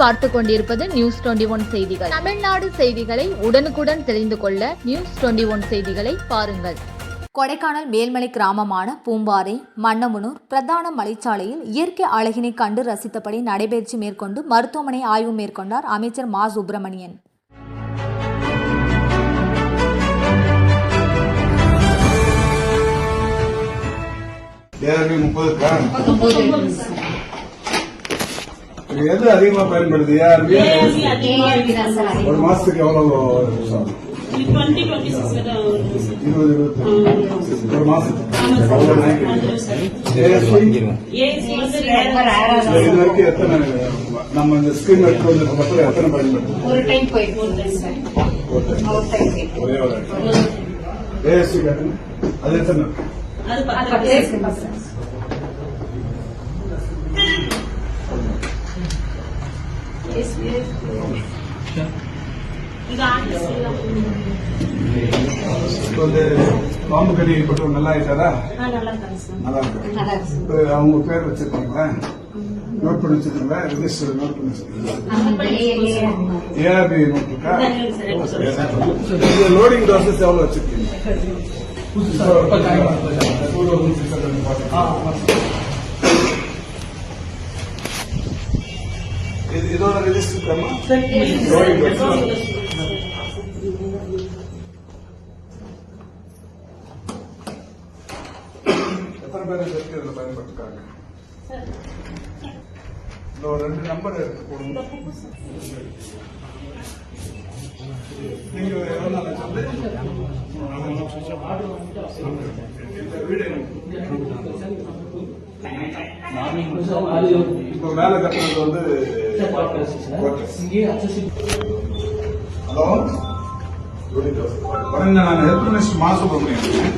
பார்த்து கொண்டிருப்பது news twenty one செய்திகள். தமிழ்நாடு செய்திகளை உடனுக்குடன் தெரிந்து கொள்ள நியூஸ் டுவெண்டி ஒன் செய்திகளை பாருங்கள். கொடைக்கானல் மேல்மலை கிராமமான பூம்பாறை மன்னமுனூர் பிரதான மலைச்சாலையில் இயற்கை அழகினை கண்டு ரசித்தபடி நடைபயிற்சி மேற்கொண்டு மருத்துவமனை ஆய்வு மேற்கொண்டார் அமைச்சர் மா. சுப்பிரமணியன். இது எது அதிகமா பயன்படுது ஒரு மாசத்துக்கு எவ்வளவு சார்? இருபது இருபத்தி ஒரு மாசத்துக்கு? இது வரைக்கும் எத்தனை நம்ம இந்த ஸ்கீம் எடுத்து வந்த பக்கத்துல எத்தனை பயன்படுது ஒரு டைம் ஒரே ஒரு ஏஎஸ்சி கட்டணம். அது எத்தனை? சார் இப்போ வந்து பாம்பு கடி பட்டு நல்லா ஆயிட்டாரா நல்லா இருக்கு அவங்க பேர் வச்சிருக்கீங்களா? நோட் பண்ணி வச்சிருக்கீங்களா? ரிஜிஸ்டர் நோட் பண்ணி வச்சிருக்கீங்களா? ஏஆர்பி நோட் இருக்கா? லோடிங் டாசஸ் எவ்வளவு வச்சிருக்கீங்க? கிரமா லோடிங் டாசஸ் எத்தனை பேர் இது வரைக்கும் இதுல பயன்படுத்திருக்காங்க? இந்த ஒரு ரெண்டு நம்பர் எடுத்து போடுங்க. நீங்கள் எவ்வளோ நாள் ஆச்சு? இந்த வீடு இப்ப மேல கட்டுறது வந்து ஹலோ? நான் ஹெல்த் மினிஸ்டர் மா சுப்பிரமணியன்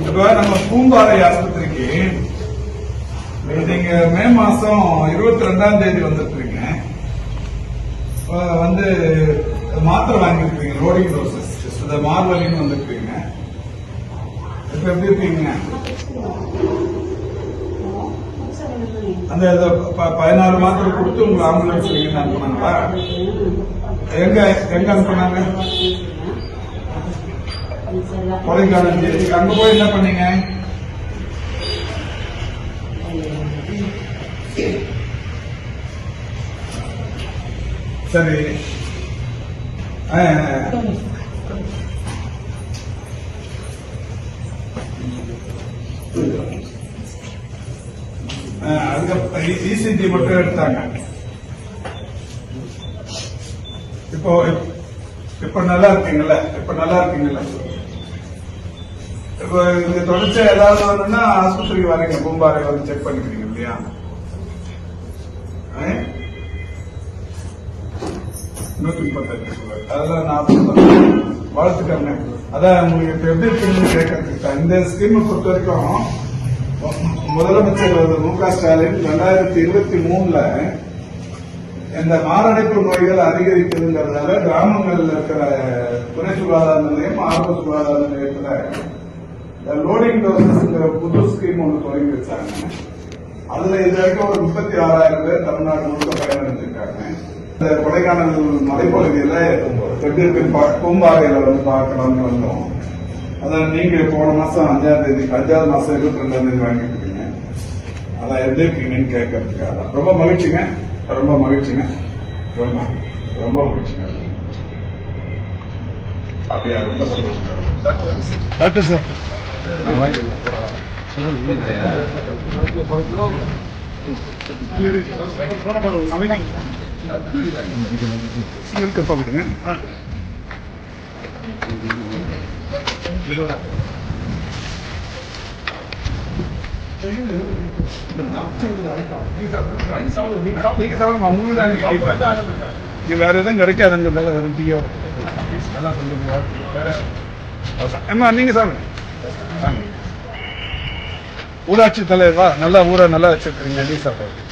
இப்ப நம்ம பூம்பாறை ஆஸ்பத்திரிக்கு நீங்க மே மாசம் இருபத்தி ரெண்டாம் தேதி வந்திருக்கீங்க வந்து மாத்திரை வாங்கியிருக்கீங்க லோடிங் டோசஸ் இந்த மார்வலின்னு வந்திருக்கீங்க. இப்ப எப்படி இருக்கீங்க? அந்த ப- பதினாறு மாத்திரை கொடுத்து உங்களை ஆம்புலன்ஸ் நீங்க அனுப்புனாங்களா? எங்க எங்க அனுப்புனாங்க? கொடைக்கானல். அங்க போய் என்ன பண்ணீங்க? சரி. அதுக்கப்புறம் இசிஜி மட்டும் எடுத்தாங்க. இப்போ இப்ப நல்லா இருக்கீங்கல்ல? இப்ப நல்லா இருக்கீங்கல்ல? இப்போ இங்க தொடர்ச்சி ஏதாவது ஒண்ணுன்னா ஆஸ்பத்திரிக்கு வரீங்க. பூம்பாறை வந்து செக் பண்ணிக்கிறீங்க இல்லையா? நூற்றி நூத்தி முப்பத்தெட்டு அதெல்லாம் நான் சொல்றேன். வாழ்த்துக்கங்க அதான் உங்களுக்கு இப்ப எப்படி இருக்குன்னு கேட்கறதுக்கு இந்த ஸ்கீமை பொறுத்த வரைக்கும் முதலமைச்சர் வந்து மு க ஸ்டாலின் ரெண்டாயிரத்தி இருபத்தி மூணுல இந்த மாரடைப்பு நோய்கள் அதிகரிக்குதுங்கிறதுனால கிராமங்கள்ல இருக்கிற துணை சுகாதார நிலையம் ஆரம்ப சுகாதார நிலையத்துல இந்த லோடிங் டோசஸ்ங்கிற புது ஸ்கீம் ஒன்று தொடங்கி வச்சாங்க. அதுல இது வரைக்கும் ஒரு முப்பத்தி ஆறாயிரம் பேர் தமிழ்நாடு முழுக்க பயனடைஞ்சிருக்காங்க. இந்த கொடைக்கானல் மலைப்பகுதியில தெற்கு பூம்பாறையில வந்து பார்க்கலாம்னு வந்தோம். அதான் நீங்க போன மாசம் அஞ்சாம் தேதி அஞ்சாவது மாசம் இருபத்தி ரெண்டாம் தேதி வாங்கிட்டு இருக்கீங்க அதான் எப்படி இருக்கீங்கன்னு கேட்கறதுக்காக. ரொம்ப மகிழ்ச்சிங்க. ரொம்ப மகிழ்ச்சிங்க. ரொம்ப ரொம்ப மகிழ்ச்சிங்க. அப்படியா ரொம்ப சந்தோஷம் டாக்டர் சார். விடுங்க நீங்க சாப்பிடுங்க உங்களுக்கு வேற எதுவும் கிடைக்காதுங்க வேற டீயோ நல்லா சொல்லுங்க அம்மா நீங்க சாப்பிடுங்க ஊராட்சி தலைவா நல்லா ஊரை நல்லா வச்சிருக்கீங்க நீ சாப்பிடுங்க